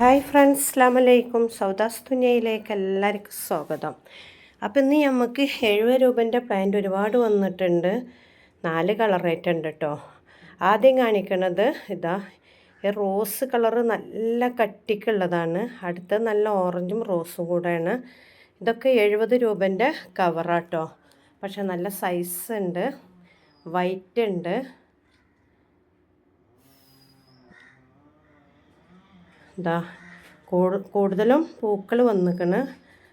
Hi friends അസ്ലാമലൈക്കും സൗദാസ് തുനിയയിലേക്ക് എല്ലാവർക്കും സ്വാഗതം. അപ്പോൾ ഇന്ന് നമുക്ക് എഴുപത് രൂപന്റെ പാന്റ് ഒരുപാട് വന്നിട്ടുണ്ട്. നാല് ഉണ്ട് കേട്ടോ ആദ്യം കാണിക്കണത് ഇതാ ഈ റോസ് കളറ് നല്ല കട്ടിക്കുള്ളതാണ്. അടുത്ത നല്ല ഓറഞ്ചും റോസും കൂടെയാണ്. ഇതൊക്കെ എഴുപത് രൂപന്റെ കവറാട്ടോ പക്ഷെ നല്ല സൈസ് ഉണ്ട്. വൈറ്റ് ഉണ്ട്. ഇതാ കൂടുതലും പൂക്കൾ വന്നിക്കണ്.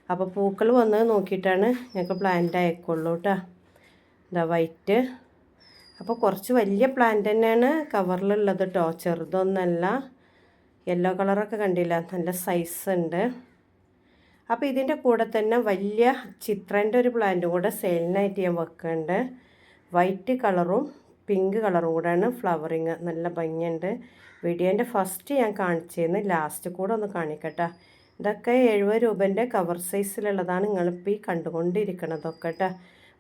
അപ്പോൾ പൂക്കൾ വന്നത് നോക്കിയിട്ടാണ് ഞങ്ങൾക്ക് പ്ലാന്റ് അയക്കുള്ളൂ കേട്ടോ ഇതാ വൈറ്റ് അപ്പോൾ കുറച്ച് വലിയ പ്ലാന്റ് തന്നെയാണ് കവറിലുള്ളത് കേട്ടോ ചെറുതൊന്നല്ല. യെല്ലോ കളറൊക്കെ കണ്ടില്ല. നല്ല സൈസ് ഉണ്ട്. അപ്പോൾ ഇതിന്റെ കൂടെ തന്നെ വലിയ ചിത്രന്റെ ഒരു പ്ലാന്റും കൂടെ സെയിലിനായിട്ട് ഞാൻ വെക്കുന്നുണ്ട് വൈറ്റ് കളറും പിങ്ക് കളറും കൂടെയാണ് ഫ്ലവറിങ്. നല്ല ഭംഗിയുണ്ട്. വീഡിയോന്റെ ഫസ്റ്റ് ഞാൻ കാണിച്ചിരുന്നു ലാസ്റ്റ് കൂടെ ഒന്ന് കാണിക്കട്ടെ. ഇതൊക്കെ എഴുപത് രൂപന്റെ കവർ സൈസിലുള്ളതാണ് നിങ്ങളിപ്പോൾ ഈ കണ്ടുകൊണ്ടിരിക്കണതൊക്കെ കേട്ടോ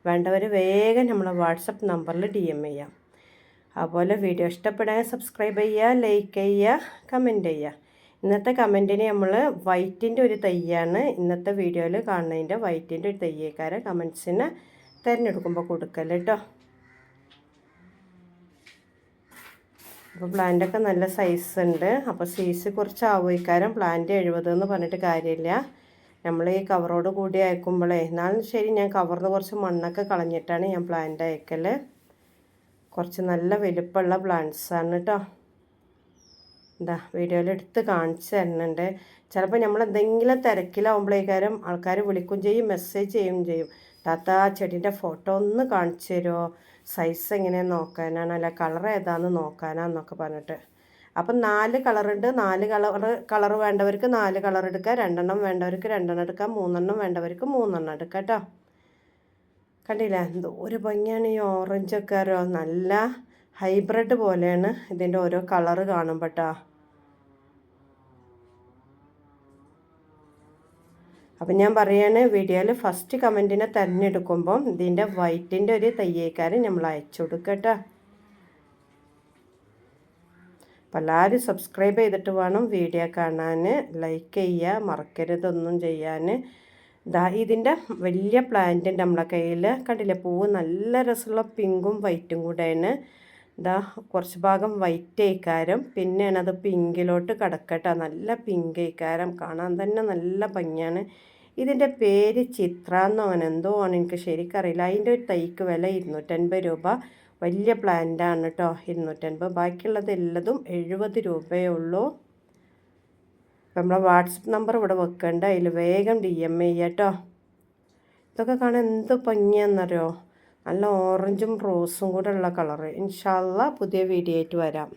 വേണ്ടവർ വേഗം നമ്മളെ വാട്സപ്പ് നമ്പറിൽ ഡി എം ചെയ്യാം. അതുപോലെ വീഡിയോ ഇഷ്ടപ്പെടാൻ സബ്സ്ക്രൈബ് ചെയ്യുക ലൈക്ക് ചെയ്യുക കമന്റ് ചെയ്യുക. ഇന്നത്തെ കമന്റിന് നമ്മൾ വൈറ്റിന്റെ ഒരു തയ്യാണ് ഇന്നത്തെ വീഡിയോയിൽ കാണുന്നതിന്റെ വൈറ്റിന്റെ ഒരു തയ്യേക്കാരെ കമൻസിന് തിരഞ്ഞെടുക്കുമ്പോൾ കൊടുക്കല്ലേ കേട്ടോ അപ്പോൾ പ്ലാന്റൊക്കെ നല്ല സൈസ് ഉണ്ട്. അപ്പോൾ സൈസ് കുറച്ച് ആവുമിക്കാരം പ്ലാന്റ് എഴുപത് എന്ന് പറഞ്ഞിട്ട് കാര്യമില്ല. നമ്മൾ ഈ കവറോട് കൂടി അയക്കുമ്പോഴേ എന്നാലും ശരി ഞാൻ കവറിന് കുറച്ച് മണ്ണൊക്കെ കളഞ്ഞിട്ടാണ് ഞാൻ പ്ലാന്റ് അയക്കൽ കുറച്ച് നല്ല വലുപ്പമുള്ള പ്ലാന്റ്സാണ് കേട്ടോ എന്താ വീഡിയോയിൽ എടുത്ത് കാണിച്ചു തരുന്നുണ്ട്. ചിലപ്പോൾ നമ്മൾ എന്തെങ്കിലും തിരക്കിലാവുമ്പോഴേക്കാരും ആൾക്കാർ വിളിക്കും ചെയ്യും മെസ്സേജ് ചെയ്യും ചെയ്യും. താത്ത ആ ചെടീന്റെ ഫോട്ടോ ഒന്ന് കാണിച്ചു തരുമോ സൈസ് എങ്ങനെ നോക്കാനാണ് അല്ല കളർ ഏതാണെന്ന് നോക്കാനാന്നൊക്കെ പറഞ്ഞിട്ട്. അപ്പം നാല് കളറുണ്ട് നാല് കളർ കളർ വേണ്ടവർക്ക് നാല് കളർ എടുക്കുക രണ്ടെണ്ണം വേണ്ടവർക്ക് രണ്ടെണ്ണം എടുക്കാം. മൂന്നെണ്ണം വേണ്ടവർക്ക് മൂന്നെണ്ണം എടുക്കാം കേട്ടോ. കണ്ടില്ല? എന്തോ ഒരു ഭംഗിയാണ് ഈ ഓറഞ്ചൊക്കെ അറിയോ നല്ല ഹൈബ്രിഡ് പോലെയാണ് ഇതിന്റെ ഓരോ കളറ് കാണുമ്പോൾ കേട്ടോ അപ്പം ഞാൻ പറയാണ് വീഡിയോയിൽ ഫസ്റ്റ് കമന്റിനെ തിരഞ്ഞെടുക്കുമ്പം ഇതിന്റെ വൈറ്റിന്റെ ഒരു തയ്യേക്കാരൻ നമ്മൾ അയച്ചു കൊടുക്കട്ടോ. അപ്പം എല്ലാവരും സബ്സ്ക്രൈബ് ചെയ്തിട്ട് വേണം വീഡിയോ കാണാൻ ലൈക്ക് ചെയ്യുക മറക്കരുതൊന്നും ചെയ്യാൻ ദാ ഇതിന്റെ വലിയ പ്ലാന്റ് നമ്മളെ കയ്യിൽ കണ്ടില്ലേ? പൂവ് നല്ല രസമുള്ള പിങ്കും വൈറ്റും കൂടെയാണ്. ഇതാ കുറച്ച് ഭാഗം വൈറ്റ് ആയിക്കാരം പിന്നെയാണ് അത് പിങ്കിലോട്ട് കടക്കട്ട. നല്ല പിങ്ക് ആയിക്കാരം കാണാൻ തന്നെ നല്ല ഭംഗിയാണ്. ഇതിന്റെ പേര് ചിത്ര എന്നോ എന്തോ ആണ്. എനിക്ക് ശരിക്കറിയില്ല. അതിന്റെ ഒരു തൈക്ക് വില ഇരുന്നൂറ്റൻപത് രൂപ. വലിയ പ്ലാന്റാണ് കേട്ടോ ഇരുന്നൂറ്റൻപത്. ബാക്കിയുള്ളത് എല്ലതും എഴുപത് രൂപയേ ഉള്ളൂ. അപ്പം നമ്മളെ വാട്സപ്പ് നമ്പർ ഇവിടെ വെക്കേണ്ട. അതിൽ വേഗം ഡി എം ചെയ്യുക കേട്ടോ ഇതൊക്കെ കാണാൻ എന്ത് ഭംഗിയാണെന്നറിയോ? നല്ല ഓറഞ്ചും റോസും കൂടെ ഉള്ള കളറ് ഇൻഷാല്ല പുതിയ വീഡിയോ ആയിട്ട് വരാം.